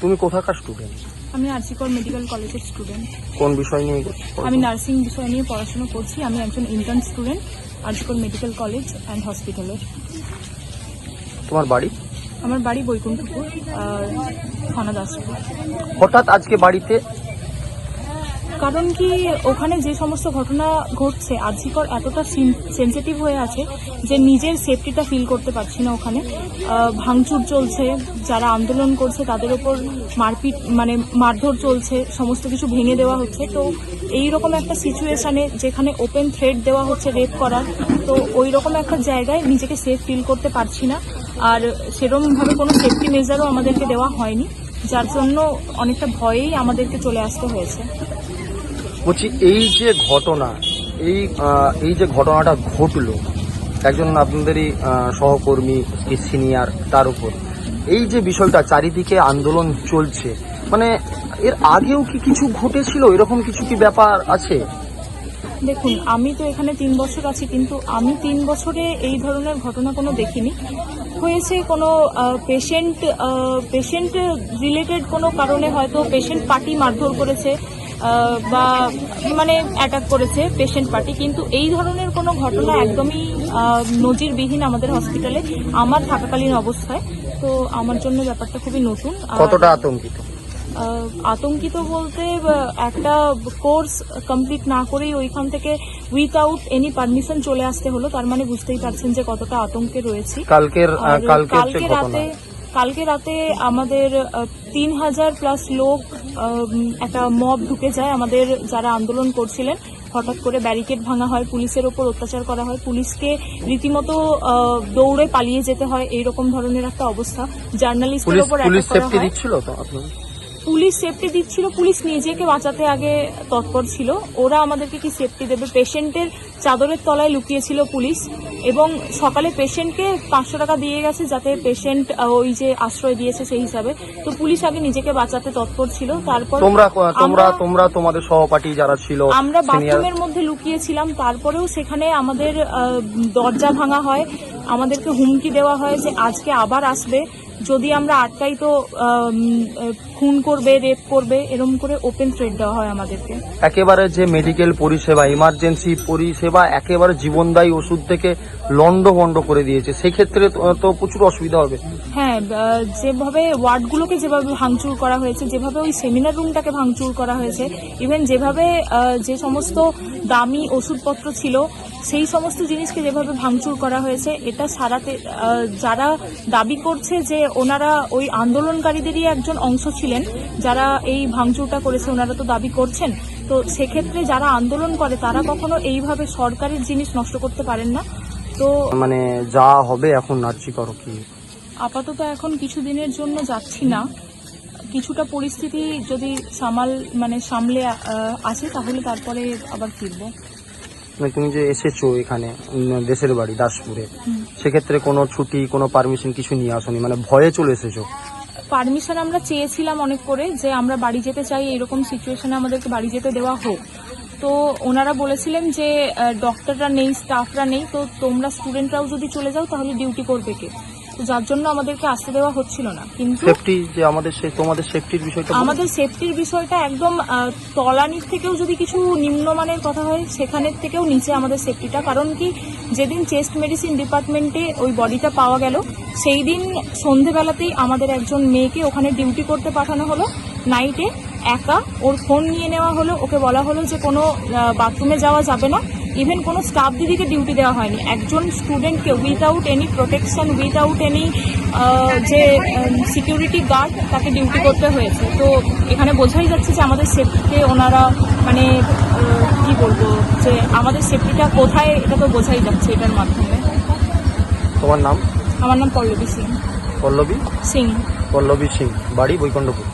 তুমি কোথাকার স্টুডেন্ট আমি আরসিকর মেডিকেল কলেজের স্টুডেন্ট কোন বিষয় নিয়ে আমি নার্সিং বিষয় নিয়ে পড়াশোনা করছি। আমি একজন intern student RG Kar medical college and হসপিটালের তোমার বাড়ি? আমার বাড়ি বৈকুণ্ঠপুর থানা দাসপুর। হঠাৎ আজকে বাড়িতে কারণ কি, ওখানে যে সমস্ত ঘটনা ঘটছে আর্জিকর এতটা সেন্সিটিভ হয়ে আছে যে নিজের সেফটিটা ফিল করতে পারছি না ওখানে। ভাঙচুর চলছে, যারা আন্দোলন করছে তাদের ওপর মারপিট মানে মারধর চলছে, সমস্ত কিছু ভেঙে দেওয়া হচ্ছে। তো এই রকম একটা সিচুয়েশানে যেখানে ওপেন থ্রেড দেওয়া হচ্ছে রেপ করার, তো ওই রকম একটা জায়গায় নিজেকে সেফ ফিল করতে পারছি না। আর সেরকমভাবে কোনো সেফটি মেজারও আমাদেরকে দেওয়া হয়নি, যার জন্য অনেকটা ভয়েই আমাদেরকে চলে আসতে হয়েছে। বলছি, এই যে ঘটনা, এই এই যে ঘটনাটা ঘটলো, একজন আপনাদেরই সহকর্মী সিনিয়র তার উপর, এই যে বিষয়টা চারিদিকে আন্দোলন চলছে মানে এর আগেও কি কিছু ঘটেছিল? এরকম কিছু কি ব্যাপার আছে? দেখুন, আমি তো এখানে তিন বছর আছি, কিন্তু আমি তিন বছরে এই ধরনের ঘটনা কোনো দেখিনি। হয়েছে কোনো পেশেন্ট পেশেন্ট রিলেটেড কোনো কারণে হয়তো পেশেন্ট পার্টি মারধর করেছে বা মানে অ্যাটাক করেছে পেশেন্ট পার্টি কিন্তু এই ধরনের কোনো ঘটনা একদমই নজিরবিহীন আমাদের হসপিটালে আমার থাকাকালীন অবস্থায়। তো আমার জন্য ব্যাপারটা খুবই নতুন। কতটা আতঙ্কিত? আতঙ্কিত বলতে একটা কোর্স কমপ্লিট না করেই ওইখান থেকে উইথআউট এনি পারমিশন চলে আসতে হলো। তার মানে বুঝতেই পারছেন যে কতটা আতঙ্কে রয়েছি। কালকের কালকে রাতে কালকে রাতে আমাদের তিন হাজার প্লাস লোক একটা মব ঢুকে যায় আমাদের যারা আন্দোলন করছিলেন। হঠাৎ করে ব্যারিকেড ভাঙা হয় পুলিশের ওপর অত্যাচার করা হয়। পুলিশকে রীতিমতো দৌড়ে পালিয়ে যেতে হয় এইরকম ধরনের একটা অবস্থা। জার্নালিস্টের ওপর পুলিশ সেফটি দিচ্ছিল পুলিশ নিজেকে বাঁচাতে আগে তৎপর ছিল। ওরা আমাদেরকে কি সেফটি দেবে? পেশেন্টের চাদরের তলায় লুকিয়েছিল পুলিশ। এবং সকালে পেশেন্টকে পাঁচশো টাকা দিয়ে গেছে যাতে পেশেন্ট ওই যে আশ্রয় দিয়েছে সেই হিসাবে। তো পুলিশ আগে নিজেকে বাঁচাতে তৎপর ছিল তারপর তোমরা তোমরা তোমরা তোমাদের সহপাঠী যারা ছিল আমরা বাথরুমের মধ্যে লুকিয়েছিলাম তারপরেও সেখানে আমাদের দরজা ভাঙা হয় আমাদেরকে হুমকি দেওয়া হয় যে আজকে আবার আসবে। যদি আমরা আটকাই তো খুন করবে রেপ করবে এরকম করে ওপেন থ্রেড দেওয়া হয় আমাদেরকে। একেবারে যে মেডিকেল পরিষেবা ইমার্জেন্সি পরিষেবা একেবারে জীবনদায়ী ওষুধ থেকে লন্ড বন্ড করে দিয়েছে সেক্ষেত্রে তো প্রচুর অসুবিধা হবে। হ্যাঁ যেভাবে ওয়ার্ডগুলোকে যেভাবে ভাঙচুর করা হয়েছে যেভাবে ওই সেমিনার রুমটাকে ভাঙচুর করা হয়েছে ইভেন যেভাবে যে সমস্ত দামি ওষুধপত্র ছিল সেই সমস্ত জিনিসকে যেভাবে ভাঙচুর করা হয়েছে এটা সারাতে যারা দাবি করছে যে ওনারা ওই আন্দোলনকারীদেরই একজন অংশ ছিলেন যারা এই ভাঙচুরটা করেছে ওনারা তো দাবি করছেন। তো সেক্ষেত্রে যারা আন্দোলন করে তারা কখনো এইভাবে সরকারের জিনিস নষ্ট করতে পারেন না। তো মানে যা হবে এখন নার্সি করো কি? আপাতত এখন কিছুদিনের জন্য যাচ্ছি না। কিছুটা পরিস্থিতি যদি সামাল মানে সামলে আসে তাহলে তারপরে আবার ফিরবো। তুমি যে এসেছ এখানে দেশের বাড়ি দাসপুরে সেক্ষেত্রে কোনো ছুটি কোনো পারমিশন কিছু নিয়ে আসনি? মানে ভয়ে চলে এসেছ? পারমিশন আমরা চেয়েছিলাম অনেক করে যে আমরা বাড়ি যেতে চাই এরকম সিচুয়েশনে আমাদেরকে বাড়ি যেতে দেওয়া হোক। তো ওনারা বলেছিলেন যে ডক্টররা নেই স্টাফরা নেই তো তোমরা স্টুডেন্টরাও যদি চলে যাও তাহলে ডিউটি করবে কে? যার জন্য আমাদেরকে আসতে দেওয়া হচ্ছিল না। কিন্তু সেফটি যে আমাদের তোমাদের সেফটির বিষয়টা আমাদের সেফটির বিষয়টা একদম তলানির থেকেও যদি কিছু নিম্নমানের কথা হয় সেখানের থেকেও নিচে আমাদের সেফটিটা কারণ কি যেদিন চেস্ট মেডিসিন ডিপার্টমেন্টে ওই বডিটা পাওয়া গেল সেই দিন সন্ধেবেলাতেই আমাদের একজন মেয়েকে ওখানে ডিউটি করতে পাঠানো হলো। নাইটে একা ওর ফোন নিয়ে নেওয়া হলো। ওকে বলা হলো যে কোনো বাথরুমে যাওয়া যাবে না। ইভেন কোনো স্টাফ দিদিকে ডিউটি দেওয়া হয়নি। একজন স্টুডেন্টকে without any protection without any যে সিকিউরিটি গার্ড তাকে ডিউটি করতে হয়েছে। তো এখানে বোঝাই যাচ্ছে যে আমাদের সেফটিতে ওনারা মানে কি বলব যে আমাদের সেফটিটা কোথায় এটা তো বোঝাই যাচ্ছে এটার মাধ্যমে। তোমার নাম? আমার নাম পল্লবী সিং। পল্লবী? সিং। পল্লবী সিং বাড়ি বৈকুণ্ঠপুর।